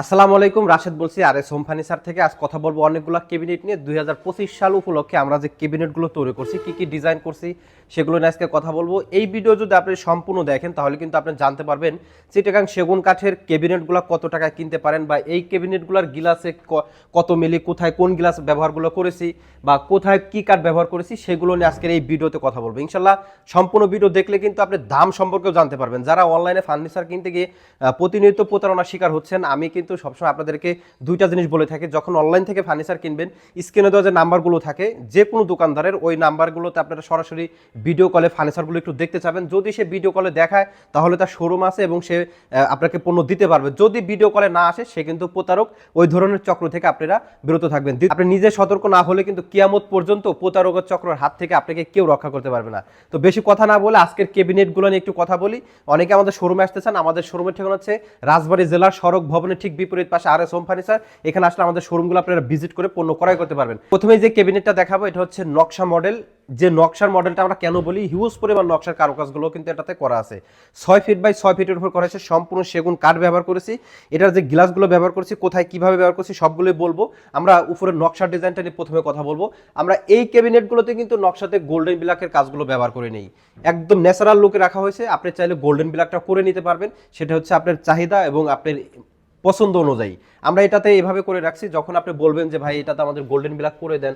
আসসালামু আলাইকুম, রাশেদ বলছি আর এস হোম ফার্নিচার থেকে আজ কথা বলব অনেকগুলো ক্যাবিনেট নিয়ে। দুই হাজার পঁচিশ সাল উপলক্ষে আমরা যে ক্যাবিনেটগুলো তৈরি করছি, কি কি ডিজাইন করছি, সেগুলো নিয়ে আজকে কথা বলব। এই ভিডিও যদি আপনি সম্পূর্ণ দেখেন, তাহলে কিন্তু আপনি জানতে পারবেন চিটাগাং সেগুন কাঠের ক্যাবিনেটগুলো কত টাকায় কিনতে পারেন বা এই ক্যাবিনেটগুলোর গিলাসে কত মিলি, কোথায় কোন গিলাস ব্যবহারগুলো করেছি বা কোথায় কি কাঠ ব্যবহার করেছি, সেগুলো নিয়ে আজকের এই ভিডিওতে কথা বলব। ইনশাল্লাহ সম্পূর্ণ ভিডিও দেখলে কিন্তু আপনি দাম সম্পর্কেও জানতে পারবেন। যারা অনলাইনে ফার্নিচার কিনতে গিয়ে প্রতিনিয়ত প্রতারণার শিকার হচ্ছেন, আমি কিন্তু সবসময় আপনাদেরকে দুইটা জিনিস বলে থাকি, যখন অনলাইন থেকে ফার্নিচার কিনবেন স্ক্রিনে দেওয়া যে নাম্বারগুলো থাকে যে কোনো দোকানদারের ওই নাম্বারগুলোতে আপনারা সরাসরি ভিডিও কলে ফার্নিচারগুলো একটু দেখতে চাবেন। যদি সে ভিডিও কলে দেখায়, তাহলে তার শোরুম আছে এবং সে আপনাকে পণ্য দিতে পারবে। যদি ভিডিও কলে না আসে, সে কিন্তু প্রতারক। ওই ধরনের চক্র থেকে আপনারা বিরত থাকবেন। আপনি নিজে সতর্ক না হলে কিন্তু কিয়ামত পর্যন্ত প্রতারকের চক্রের হাত থেকে আপনাকে কেউ রক্ষা করতে পারবে না। তো বেশি কথা না বলে আজকের ক্যাবিনেটগুলো নিয়ে একটু কথা বলি। অনেকে আমাদের শোরুমে আসতে চান, আমাদের শোরুমের ঠিকানা হচ্ছে রাজবাড়ী জেলার সড়ক ভবনের ঠিক বিপরীত পাশে আর এস হোম ফার্নিচার, এখানে আসলে আমাদের শোরুমগুলো আপনারা ভিজিট করে পণ্য ক্রয় করতে পারবেন। প্রথমে যে ক্যাবিনেটটা দেখাবো, এটা হচ্ছে নকশা মডেল যে নকশার মডেলটা আমরা কেন বলি? হিউজ পরিমাণ নকশার কারুকাজগুলো কিন্তু এটাতে করা আছে। ছয় ফিট বাই ছয় ফিটের উপর করা হয়েছে সম্পূর্ণ সেগুন কাঠ ব্যবহার করেছি। এটার যে গ্লাসগুলো ব্যবহার করেছি, কোথায় কীভাবে ব্যবহার করছি, সবগুলোই বলব। আমরা উপরের নকশার ডিজাইনটা নিয়ে প্রথমে কথা বলব। আমরা এই ক্যাবিনেটগুলোতে কিন্তু নকশাতে গোল্ডেন ব্ল্যাকের কাজগুলো ব্যবহার করে নেই। একদম ন্যাচারাল লুকে রাখা হয়েছে। আপনি চাইলে গোল্ডেন ব্ল্যাকটা করে নিতে পারবেন। সেটা হচ্ছে আপনার চাহিদা এবং আপনার পছন্দ অনুযায়ী। আমরা এটাতে এভাবে করে রাখছি, যখন আপনি বলবেন যে, ভাই, এটাতে আমাদের গোল্ডেন ব্ল্যাক করে দেন।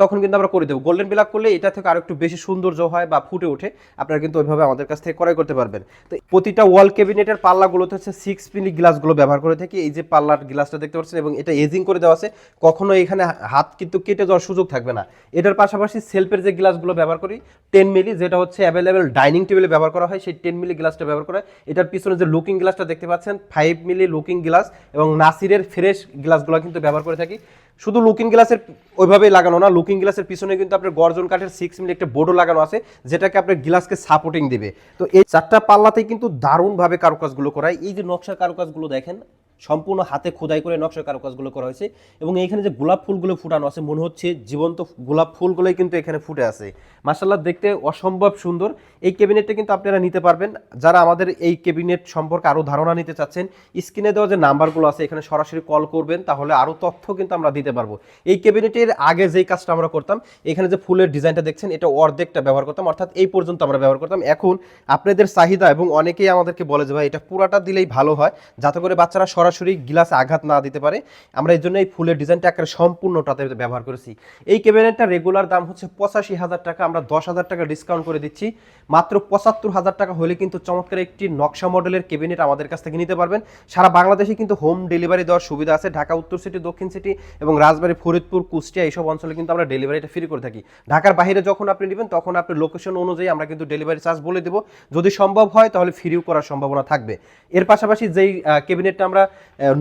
তখন কিন্তু আমরা করে দেবো। গোল্ডেন ব্ল্যাক করলে এটা থেকে আরও একটু বেশি সৌন্দর্য হয় বা ফুটে ওঠে। আপনারা কিন্তু ওইভাবে আমাদের কাছ থেকে ক্রয় করতে পারবেন। তো প্রতিটা ওয়াল ক্যাবিনেটের পাল্লাগুলোতে হচ্ছে সিক্স মিলি গ্লাসগুলো ব্যবহার করে থাকি। এই যে পাল্লার গ্লাসটা দেখতে পাচ্ছেন এবং এটা এজিং করে দেওয়া আছে। কখনো এখানে হাত কিন্তু কেটে যাওয়ার সুযোগ থাকবে না। এটার পাশাপাশি সেলফের যে গ্লাসগুলো ব্যবহার করি টেন মিলি যেটা হচ্ছে অ্যাভেলেবেল ডাইনিং টেবিলে ব্যবহার করা হয়, সেই টেন মিলি গ্লাসটা ব্যবহার করা। হয় এটার পিছনে যে লুকিং গ্লাসটা দেখতে পাচ্ছেন ফাইভ মিলি লুকিং গ্লাস এবং নাসিরের ফ্রেশ গ্লাসগুলো কিন্তু ব্যবহার করে থাকি। শুধু লুকিং গ্লাসের ওইভাবেই লাগানো না লুকিং গ্লাসের পিছনে কিন্তু আপনার গর্জন কাঠের সিক্স মিলি একটা বোর্ডও লাগানো আছে, যেটাকে আপনার গ্লাসকে সাপোর্টিং দেবে। তো এই চারটা পাল্লাতেই কিন্তু দারুণভাবে কারুকাজগুলো করায়। এই যে নকশার কারুকাজগুলো দেখেন সম্পূর্ণ হাতে খোদাই করে নকশার কারুকাজগুলো করা হয়েছে এবং এখানে যে গোলাপ ফুলগুলো ফুটানো আছে, মনে হচ্ছে জীবন্ত গোলাপ ফুলগুলোই কিন্তু এখানে ফুটে আছে। মার্শাল্লাহ দেখতে অসম্ভব সুন্দর। এই ক্যাবিনেটটা কিন্তু আপনারা নিতে পারবেন। যারা আমাদের এই ক্যাবিনেট সম্পর্কে আরও ধারণা নিতে চাচ্ছেন, স্ক্রিনে দেওয়া যে নাম্বারগুলো আছে, এখানে সরাসরি কল করবেন, তাহলে আরও তথ্য কিন্তু আমরা দিতে পারব। এই ক্যাবিনেটের আগে যেই কাজটা আমরা করতাম, এখানে যে ফুলের ডিজাইনটা দেখছেন, এটা অর্ধেকটা ব্যবহার করতাম, অর্থাৎ এই পর্যন্ত আমরা ব্যবহার করতাম। এখন আপনাদের চাহিদা এবং অনেকেই আমাদেরকে বলে যে, ভাই, এটা পুরাটা দিলেই ভালো হয়, যাতে করে বাচ্চারা সরাসরি গিলাসে আঘাত না দিতে পারে। আমরা এই জন্য এই ফুলের ডিজাইনটা একেবারে সম্পূর্ণটাতে ব্যবহার করেছি। এই ক্যাবিনেটটা রেগুলার দাম হচ্ছে পঁচাশি হাজার টাকা, আমরা দশ হাজার টাকা ডিসকাউন্ট করে দিচ্ছি। মাত্র পঁচাত্তর হাজার টাকা হলে কিন্তু চমৎকার একটি নকশা মডেলের ক্যাবিনেট আমাদের কাছ থেকে নিতে পারবেন। সারা বাংলাদেশে কিন্তু হোম ডেলিভারি দেওয়ার সুবিধা আছে। ঢাকা, উত্তর সিটি দক্ষিণ সিটি এবং রাজবাড়ী, ফরিদপুর, কুষ্টিয়া এইসব অঞ্চলে কিন্তু আমরা ডেলিভারিটা ফ্রি করে থাকি। ঢাকার বাইরে যখন আপনি নেবেন, তখন আপনি লোকেশন অনুযায়ী আমরা কিন্তু ডেলিভারি চার্জ বলে দেবো। যদি সম্ভব হয়, তাহলে ফ্রিও করার সম্ভাবনা থাকবে। এর পাশাপাশি যেই ক্যাবিনেটটা আমরা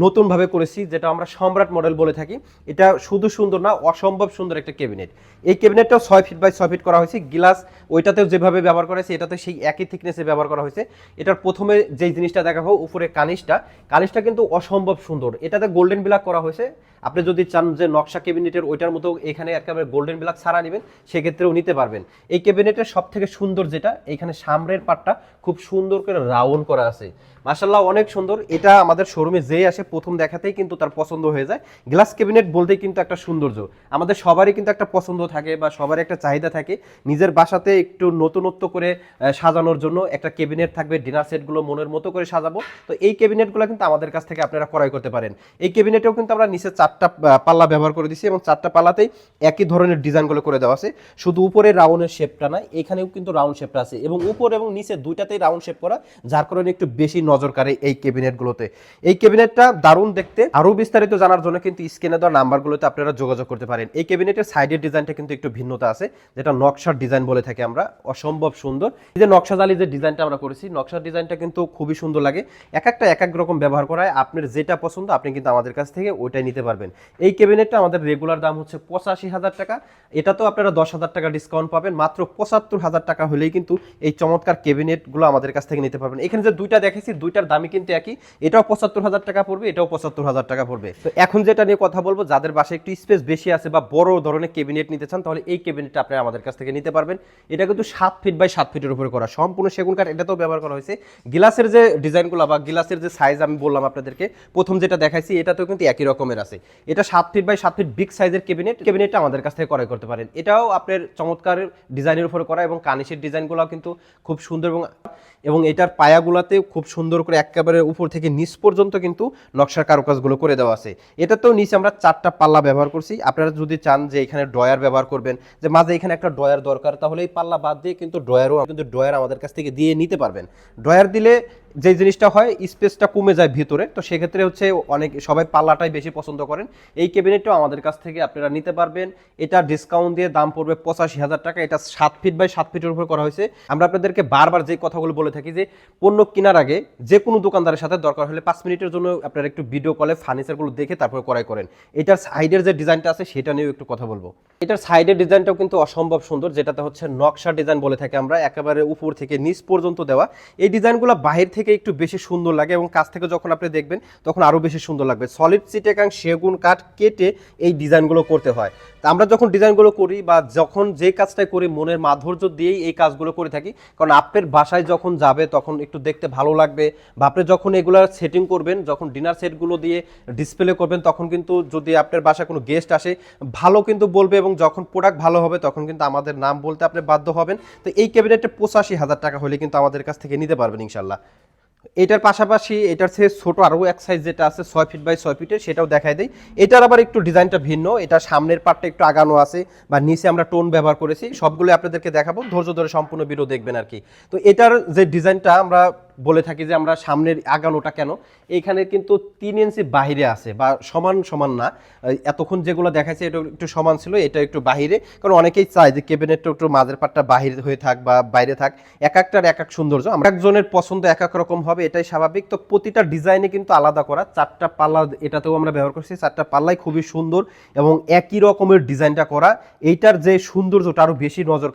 নতুনভাবে করেছি, যেটা আমরা সম্রাট মডেল বলে থাকি। এটা শুধু সুন্দর না, অসম্ভব সুন্দর একটা ক্যাবিনেট। এই ক্যাবিনেটটাও ছয় ফিট বাই ছয় ফিট করা হয়েছে। গ্লাস ওইটাতেও যেভাবে ব্যবহার করা হয়েছে এটাতে সেই একই থিকনেসে ব্যবহার করা হয়েছে। এটার প্রথমে যেই জিনিসটা দেখাবো, উপরে কানিসটা। কানিসটা কিন্তু অসম্ভব সুন্দর। এটাতে গোল্ডেন ব্ল্যাক করা হয়েছে। আপনি যদি চান যে নকশা ক্যাবিনেটের ওইটার মতো এখানে একেবারে গোল্ডেন ব্ল্যাক ছাড়া নেবেন, সেক্ষেত্রেও নিতে পারবেন। এই ক্যাবিনেটের সব থেকে সুন্দর যেটা, এখানে সামনের পাটটা খুব সুন্দর করে রাউন্ড করা আছে। মার্শাল্লাহ অনেক সুন্দর। এটা আমাদের শোরুমে যেই আসে, প্রথম দেখাতেই কিন্তু তার পছন্দ হয়ে যায়। গ্লাস ক্যাবিনেট বলতেই কিন্তু একটা সৌন্দর্য। আমাদের সবারই কিন্তু একটা পছন্দ থাকে বা সবারই একটা চাহিদা থাকে নিজের বাসাতে একটু নতুনত্ব করে সাজানোর জন্য একটা ক্যাবিনেট থাকবে, ডিনার সেটগুলো মনের মতো করে সাজাবো। তো এই ক্যাবিনেটগুলো কিন্তু আমাদের কাছ থেকে আপনারা ক্রয় করতে পারেন। এই ক্যাবিনেটেও কিন্তু আমরা নিচে চারটা পাল্লা ব্যবহার করে দিচ্ছি এবং চারটা পাল্লাতেই একই ধরনের ডিজাইনগুলো করে দেওয়া আছে। শুধু উপরে রাউন্ডের শেপটা না, এখানেও কিন্তু রাউন্ড শেপটা আছে এবং উপর এবং নিচে দুইটাতেই রাউন্ড শেপ করা, যার কারণে একটু বেশি নজর কাড়ে এই ক্যাবিনেটগুলোতে। এই ক্যাবিনেটটা দারুণ দেখতে। আরও বিস্তারিত জানার জন্য কিন্তু স্ক্রিনে দেওয়া নাম্বারগুলোতে আপনারা যোগাযোগ করতে পারেন। এই ক্যাবিনেটের সাইডের ডিজাইনটা কিন্তু একটু ভিন্নতা আছে, যেটা নকশার ডিজাইন বলে থাকি আমরা। অসম্ভব সুন্দর। এই যে নকশা জালি যে ডিজাইনটা আমরা করেছি, নকশার ডিজাইনটা কিন্তু খুবই সুন্দর লাগে। এক একটা, এক এক রকম ব্যবহার করায় আপনার যেটা পছন্দ, আপনি কিন্তু আমাদের কাছ থেকে ওইটাই নিতে পারবেন। এই ক্যাবিনেটটা আমাদের রেগুলার দাম হচ্ছে পঁচাশি হাজার টাকা। এটা তো আপনারা দশ হাজার টাকা ডিসকাউন্ট পাবেন, মাত্র পঁচাত্তর হাজার টাকা হলেই কিন্তু এই চমৎকার ক্যাবিনেটগুলো আমাদের কাছ থেকে নিতে পারবেন। এখানে যে দুইটা দেখেছি দুইটার দামই কিন্তু একই। এটাও পঁচাত্তর হাজার টাকা পড়বে, এটাও পঁচাত্তর হাজার টাকা পড়বে। তো এখন যেটা নিয়ে কথা বলব, যাদের বাসায় একটু স্পেস বেশি আছে বা বড় ধরনের কেবিনেট নিতে চান, তাহলে এই কেবিনেটটা আপনি আমাদের কাছ থেকে নিতে পারবেন। এটা কিন্তু সাত ফিট বাই সাত ফিটের উপরে করা। সম্পূর্ণ সেগুন কাঠ, এটাতেও ব্যবহার করা হয়েছে। গ্লাসের যে ডিজাইনগুলো বা গ্লাসের যে সাইজ আমি বললাম আপনাদেরকে, প্রথম যেটা দেখাইছি, এটাতেও কিন্তু একই রকমের আছে। এটা সাত ফিট বাই সাত ফিট বিগ সাইজের কেবিনেট কেবিনেটটা আমাদের কাছ থেকে ক্রয় করতে পারেন। এটাও আপনার চমৎকার ডিজাইনের উপরে করা এবং কানিশের ডিজাইনগুলো কিন্তু খুব সুন্দর এবং এবং এটার পায়াগুলাতে খুব সুন্দর করে একেবারে উপর থেকে নিচ পর্যন্ত কিন্তু নকশার কারুকাজগুলো করে দেওয়া আছে। এটাতেও নিচে আমরা চারটা পাল্লা ব্যবহার করছি। আপনারা যদি চান যে এখানে ড্রয়ার ব্যবহার করবেন, যে মাঝে এখানে একটা ড্রয়ার দরকার, তাহলে এই পাল্লা বাদ দিয়ে কিন্তু ড্রয়ারও কিন্তু ড্রয়ার আমাদের কাছ থেকে দিয়ে নিতে পারবেন। ড্রয়ার দিলে যে জিনিসটা হয়, স্পেসটা কমে যায় ভিতরে। তো সেক্ষেত্রে হচ্ছে অনেক, সবাই পাল্লাটাই বেশি পছন্দ করেন। এই ক্যাবিনেটটাও আমাদের কাছ থেকে আপনারা নিতে পারবেন। এটা ডিসকাউন্ট দিয়ে দাম পড়বে পঁচাশি হাজার টাকা। এটা সাত ফিট বাই সাত ফিটের উপর করা হয়েছে। আমরা আপনাদেরকে বারবার যে কথাগুলো বলে থাকি যে, পণ্য কেনার আগে যে কোনো দোকানদারের সাথে দরকার হলে পাঁচ মিনিটের জন্য আপনারা একটু ভিডিও কলে ফার্নিচারগুলো দেখে তারপর ক্রয় করেন। এটার সাইডের যে ডিজাইনটা আছে, সেটা নিয়েও একটু কথা বলব। এটার সাইডের ডিজাইনটাও কিন্তু অসম্ভব সুন্দর, যেটাতে হচ্ছে নকশা ডিজাইন বলে থাকি আমরা, একেবারে উপর থেকে নিচ পর্যন্ত দেওয়া। এই ডিজাইনগুলো বাহির থেকে একটু বেশি সুন্দর লাগে এবং কাছ থেকে যখন আপনি দেখবেন, তখন আরও বেশি সুন্দর লাগবে। সলিড সিটেকাং সেগুন কাঠ কেটে এই ডিজাইনগুলো করতে হয়। তা আমরা যখন ডিজাইনগুলো করি বা যখন যে কাজটাই করি, মনের মাধুর্য দিয়েই এই কাজগুলো করে থাকি। কারণ আপনার বাসায় যখন যাবে, তখন একটু দেখতে ভালো লাগবে বা আপনি যখন এগুলো সেটিং করবেন, যখন ডিনার সেটগুলো দিয়ে ডিসপ্লে করবেন, তখন কিন্তু যদি আপনার বাসায় কোনো গেস্ট আসে, ভালো কিন্তু বলবে এবং যখন প্রোডাক্ট ভালো হবে, তখন কিন্তু আমাদের নাম বলতে আপনি বাধ্য হবেন। তো এই ক্যাবিনেটটা পঁচাশি হাজার টাকা হলে কিন্তু আমাদের কাছ থেকে নিতে পারবেন ইনশাল্লাহ। এটার পাশাপাশি এটার চেয়ে ছোট আরও এক সাইজ যেটা আছে, ছয় ফিট বাই ছয় ফিটের সেটাও দেখাই দেয় এটার আবার একটু ডিজাইনটা ভিন্ন। এটা সামনের পার্টটা একটু আগানো আছে বা নিচে আমরা টোন ব্যবহার করেছি। সবগুলো আপনাদেরকে দেখাবো। ধৈর্য ধরে সম্পূর্ণ ভিডিও দেখবেন আর কি তো এটার যে ডিজাইনটা আমরা বলে থাকি যে আমরা সামনের আগানোটা কেন? এইখানে কিন্তু তিন ইঞ্চি বাহিরে আছে বা সমান সমান না। এতক্ষণ যেগুলো দেখাচ্ছে এটা একটু সমান ছিল, এটা একটু বাহিরে। কারণ অনেকেই চায় যে কেবিনেটটা একটু মাঝের পাটটা বাহিরে হয়ে থাক বা বাইরে থাক। এক একটার এক এক সৌন্দর্য। আমরা একজনের পছন্দ এক এক রকম হবে, এটাই স্বাভাবিক। তো প্রতিটা ডিজাইনে কিন্তু আলাদা করা। চারটা পাল্লা এটাতেও আমরা ব্যবহার করছি। চারটা পাল্লাই খুবই সুন্দর এবং একই রকমের ডিজাইনটা করা। এইটার যে সৌন্দর্যটা আরও বেশি নজর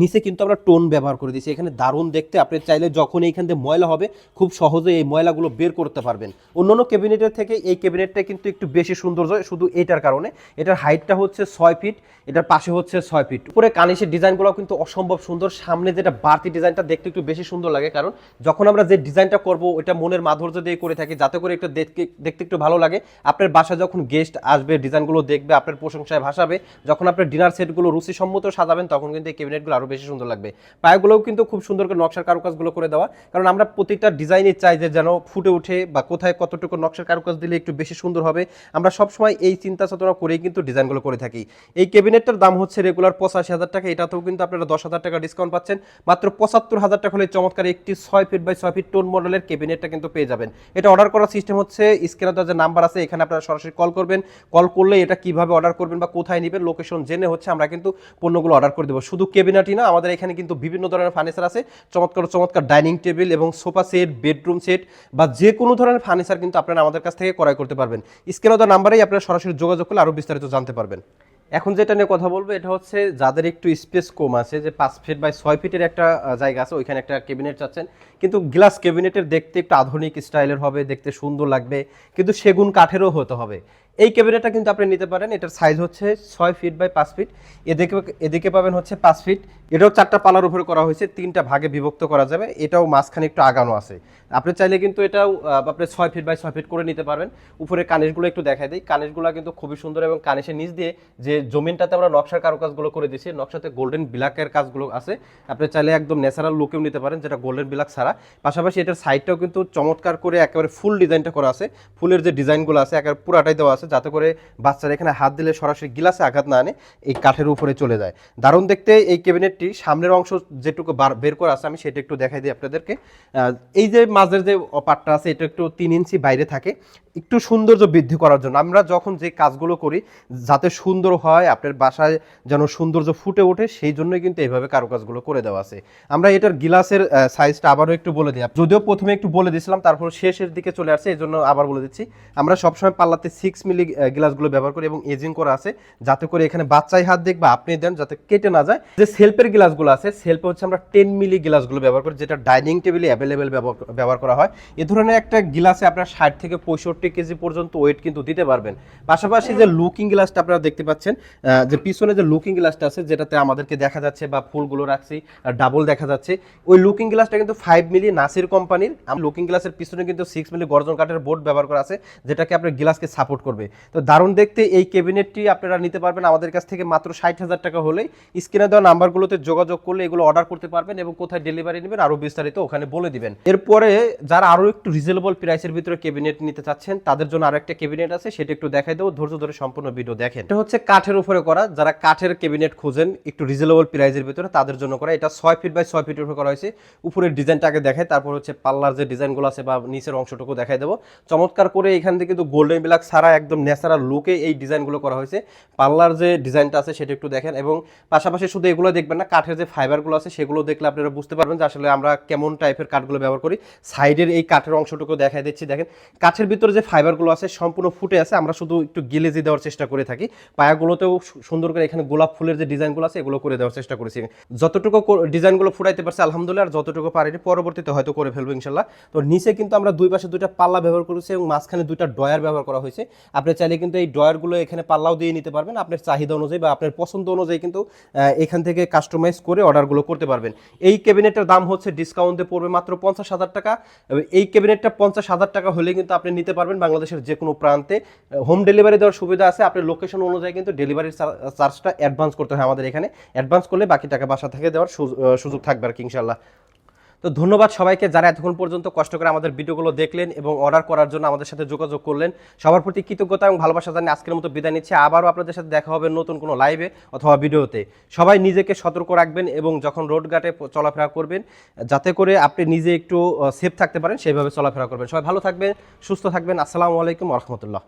নিচে কিন্তু আমরা টোন ব্যবহার করে দিয়েছি। এখানে দারুণ দেখতে। আপনি চাইলে যখন এইখান থেকে ময়লা হবে, খুব সহজে এই ময়লাগুলো বের করতে পারবেন। অন্যান্য ক্যাবিনেটের থেকে এই ক্যাবিনেটটা কিন্তু একটু বেশি সৌন্দর্য শুধু এটার কারণে। এটার হাইটটা হচ্ছে ছয় ফিট, এটার পাশে হচ্ছে ছয় ফিট। উপরে কানিসের ডিজাইনগুলো কিন্তু অসম্ভব সুন্দর। সামনে যেটা বাড়তি ডিজাইনটা দেখতে একটু বেশি সুন্দর লাগে, কারণ যখন আমরা যে ডিজাইনটা করব, ওটা মনের মাধুর্য দিয়ে করে থাকি, যাতে করে একটু দেখতে একটু ভালো লাগে। আপনার বাসায় যখন গেস্ট আসবে, ডিজাইনগুলো দেখবে, আপনার প্রশংসায় ভাসাবে, যখন আপনার ডিনার সেটগুলো রুচিসম্মত সাজাবেন, তখন কিন্তু এই ক্যাবিনেটগুলো আরও বেশি সুন্দর লাগবে। পায়াগুলোও কিন্তু খুব সুন্দর করে নকশার কারুকাজগুলো করে দেওয়া, কারণ আমরা প্রত্যেকটা ডিজাইনে চাই যে যেন ফুটে ওঠে বা কোথায় কতটুকু নকশার কারুকাজ দিলে একটু বেশি সুন্দর হবে, আমরা সবসময় এই চিন্তা চেতনা করেই কিন্তু ডিজাইনগুলো করে থাকি। এই ক্যাবিনেটটার দাম হচ্ছে রেগুলার পঁচাশি হাজার টাকা, এটাতেও কিন্তু আপনারা দশ হাজার টাকা ডিসকাউন্ট পাচ্ছেন। মাত্র পঁচাত্তর হাজার টাকা হলে চমৎকার একটি ছয় ফিট বাই ছয় ফিট টোন মডেলের ক্যাবিনেটটা কিন্তু পেয়ে যাবেন। এটা অর্ডার করার সিস্টেম হচ্ছে স্ক্রিনে যে নাম্বার আছে, এখানে আপনারা সরাসরি কল করবেন। কল করলে এটা কীভাবে অর্ডার করবেন বা কোথায় নেবেন লোকেশন জেনে হচ্ছে আমরা কিন্তু পণ্যগুলো অর্ডার করে দেবো। শুধু কেবিনেটই না, আমাদের এখানে কিন্তু বিভিন্ন ধরনের ফার্নিচার আছে। চমৎকার চমৎকার ডাইনিং টেবিল এবং সোফা সেট, বেডরুম সেট বা যে কোনো ধরনের ফার্নিচার কিন্তু আপনারা আমাদের কাছ থেকে ক্রয় করতে পারবেন। স্ক্রিনে দেওয়া নাম্বারেই আপনারা সরাসরি যোগাযোগ করলে আরও বিস্তারিত জানতে পারবেন। এখন যেটা নিয়ে কথা বলব, এটা হচ্ছে যাদের একটু স্পেস কম আছে, যে পাঁচ ফিট বাই ছয় ফিটের একটা জায়গা আছে, ওইখানে একটা ক্যাবিনেট চাচ্ছেন। কিন্তু গ্লাস ক্যাবিনেটের দেখতে একটু আধুনিক স্টাইলের হবে, দেখতে সুন্দর লাগবে, কিন্তু সেগুন কাঠেরও হতে হবে। এই ক্যাবিনেটটা কিন্তু আপনি নিতে পারেন। এটার সাইজ হচ্ছে ছয় ফিট বাই পাঁচ ফিট এদিকে এদিকে পাবেন হচ্ছে পাঁচ ফিট এটাও চারটা পালার উপরে করা হয়েছে। তিনটা ভাগে বিভক্ত করা যাবে। এটাও মাঝখানে একটু আগানো আছে। আপনি চাইলে কিন্তু এটাও আপনি ছয় ফিট বাই ছয় ফিট করে নিতে পারবেন। উপরে কানেশগুলো একটু দেখাই দিই। কানেশগুলো কিন্তু খুবই সুন্দর এবং কানেশের নিচ দিয়ে যে জমিনটাতে আমরা নকশার কারুকাজগুলো করে দিয়েছি, নকশাতে গোল্ডেন ব্ল্যাকের কাজগুলো আছে। আপনি চাইলে একদম ন্যাচারাল লুকেও নিতে পারেন, যেটা গোল্ডেন ব্ল্যাক ছাড়া। পাশাপাশি এটার সাইডটাও কিন্তু চমৎকার করে একেবারে ফুল ডিজাইনটা করা আছে। ফুলের যে ডিজাইনগুলো আছে, একেবারে পুরাটাই দেওয়া আছে। যাতে করে বাচ্চারা এখানে হাত দিলে সরাসরি গিলাসে আঘাত না আনে, এই কাঠের উপরে চলে যায়। দারুণ দেখতে এই ক্যাবিনেটটি। সামনের অংশ যেটুকু বার- করা আছে, আমি সেটা একটু দেখাই দিই আপনাদেরকে। এই যে মাঝের যে পাটটা আছে, এটা একটু তিন ইঞ্চি বাইরে থাকে। একটু সৌন্দর্য বৃদ্ধি করার জন্য। আমরা যখন যে কাজগুলো করি, যাতে সুন্দর হয়, আপনার বাসায় যেন সৌন্দর্য ফুটে ওঠে, সেই জন্যই কিন্তু এইভাবে কারুকাজগুলো করে দেওয়া আছে। আমরা এটার গিলাসের সাইজটা আবারও একটু বলে দিই। যদিও প্রথমে একটু বলে দিয়েছিলাম, তারপর শেষের দিকে চলে আসছে এই জন্য আবার বলে দিচ্ছি। আমরা সবসময় পাল্লাতে সিক্স মিলি গ্লাসগুলো ব্যবহার করি এবং এজিং করা আছে, যাতে করে এখানে বাচ্চাই হাত দেখ বা আপনি দেন, যাতে কেটে না যায়। যে সেলফের গ্লাসগুলো আছে সেলফে হচ্ছে আমরা টেন মিলি গ্লাসগুলো ব্যবহার করি, যেটা ডাইনিং টেবিলে অ্যাভেলেবেল ব্যবহার করা হয়। এ ধরনের একটা গ্লাসে আপনার ষাট থেকে পঁয়ষট্টি কেজি পর্যন্ত ওয়েট কিন্তু দিতে পারবেন। পাশাপাশি যে লুকিং গ্লাসটা আপনারা দেখতে পাচ্ছেন যে পিছনে যে লুকিং গ্লাসটা আছে, যেটাতে আমাদেরকে দেখা যাচ্ছে বা ফুলগুলো রাখছি ডাবল দেখা যাচ্ছে, ওই লুকিং গ্লাসটা কিন্তু ফাইভ মিলি নাসির কোম্পানির লুকিং গ্লাসের পিছনে কিন্তু সিক্স মিলি গর্জন কাঠের বোর্ড ব্যবহার করা আছে, যেটাকে আপনার গ্লাসকে সাপোর্ট করবে। তো দারুণ দেখতে এই ক্যাবিনেটটি আপনারা নিতে পারবেন, আমাদের কাছ থেকে মাত্র ষাট হাজার টাকা হলেই। স্ক্রিনে দেওয়া নাম্বারগুলোতে যোগাযোগ করলে এগুলো অর্ডার করতে পারবেন এবং কোথায় ডেলিভারি নেবেন, আরও বিস্তারিত ওখানে বলে দিবেন। এরপরে যারা আরও একটু রিজনেবল প্রাইসের ভিতরে ক্যাবিনেট নিতে চাচ্ছেন তাদের জন্য আরও একটা ক্যাবিনেট আছে, সেটা একটু দেখাই দেবো, ধৈর্য ধরে সম্পূর্ণ ভিডিও দেখেন। এটা হচ্ছে কাঠের উপরে করা, যারা কাঠের ক্যাবিনেট খুঁজেন, একটু রিজনেবল প্রাইসের ভিতরে, তাদের জন্য করা। এটা ছয় ফিট বাই ছয় ফিটের উপরে করা হয়েছে। উপরের ডিজাইনটা আগে দেখায় তারপর হচ্ছে পাল্লার যে ডিজাইনগুলো আছে বা নিচের অংশটুকু দেখাই দেবো। চমৎকার করে এখান থেকে কিন্তু গোল্ডেন ব্ল্যাক ছাড়া একদম ন্যাচারাল লুকে এই ডিজাইনগুলো করা হয়েছে। পাল্লার যে ডিজাইনটা আছে, সেটা একটু দেখেন এবং পাশাপাশি শুধু এগুলো দেখবেন না, কাঠের যে ফাইবারগুলো আছে, সেগুলো দেখলে আপনারা বুঝতে পারবেন যে আসলে আমরা কেমন টাইপের কাঠগুলো ব্যবহার করি। সাইডের এই কাঠের অংশটুকু দেখাই দিচ্ছি, দেখেন। কাঠের ভিতরে যে ফাইবারগুলো আছে সম্পূর্ণ ফুটে আছে, আমরা শুধু একটু গিলেজি দেওয়ার চেষ্টা করে থাকি। পায়াগুলোতেও সুন্দর করে এখানে গোলাপ ফুলের যে ডিজাইনগুলো আছে, এগুলো করে দেওয়ার চেষ্টা করেছি। যতটুকু ডিজাইনগুলো ফুটাইতে পারছে, আলহামদুলিল্লাহ, আর যতটুকু পারিনি, পরবর্তীতে হয়তো করে ফেলব ইনশাল্লাহ। তো নিচে কিন্তু আমরা দুই পাশে দুইটা পাল্লা ব্যবহার করেছি এবং মাঝখানে দুইটা ডয়ার ব্যবহার করা হয়েছে। আপনি চাইলে কিন্তু এই ডয়ারগুলো এখানে পাল্লাও দিয়ে নিতে পারবেন। আপনার চাহিদা অনুযায়ী বা আপনার পছন্দ অনুযায়ী কিন্তু এখান থেকে কাস্টমাইজ করে অর্ডারগুলো করতে পারবেন। এই ক্যাবিনেটের দাম হচ্ছে ডিসকাউন্টে পড়বে মাত্র পঞ্চাশ হাজার টাকা। এই ক্যাবিনেটটা পঞ্চাশ হাজার টাকা হলে কিন্তু আপনি নিতে পারবেন বাংলাদেশের যে কোনো প্রান্তে হোম ডেলিভারি দেওয়ার সুবিধা আছে। আপনি লোকেশন অনুযায়ী কিন্তু ডেলিভারির চার্জটা অ্যাডভান্স করতে হয় আমাদের এখানে। অ্যাডভান্স করলে বাকি টাকা বাসা থেকে দেওয়ার সুযোগ থাকবে আর কি ইনশাল্লাহ তো ধন্যবাদ সবাইকে যারা এতক্ষণ পর্যন্ত কষ্ট করে আমাদের ভিডিওগুলো দেখলেন এবং অর্ডার করার জন্য আমাদের সাথে যোগাযোগ করলেন। সবার প্রতি কৃতজ্ঞতা এবং ভালোবাসা জানিয়ে আজকের মতো বিদায় নিচ্ছে। আবারও আপনাদের সাথে দেখা হবে নতুন কোনো লাইভে অথবা ভিডিওতে। সবাই নিজেকে সতর্ক রাখবেন এবং যখন রোড ঘাটে চলাফেরা করবেন, যাতে করে আপনি নিজে একটু সেফ থাকতে পারেন, সেইভাবে চলাফেরা করবেন। সবাই ভালো থাকবেন, সুস্থ থাকবেন। আসসালামু আলাইকুম রহমতুল্লাহ।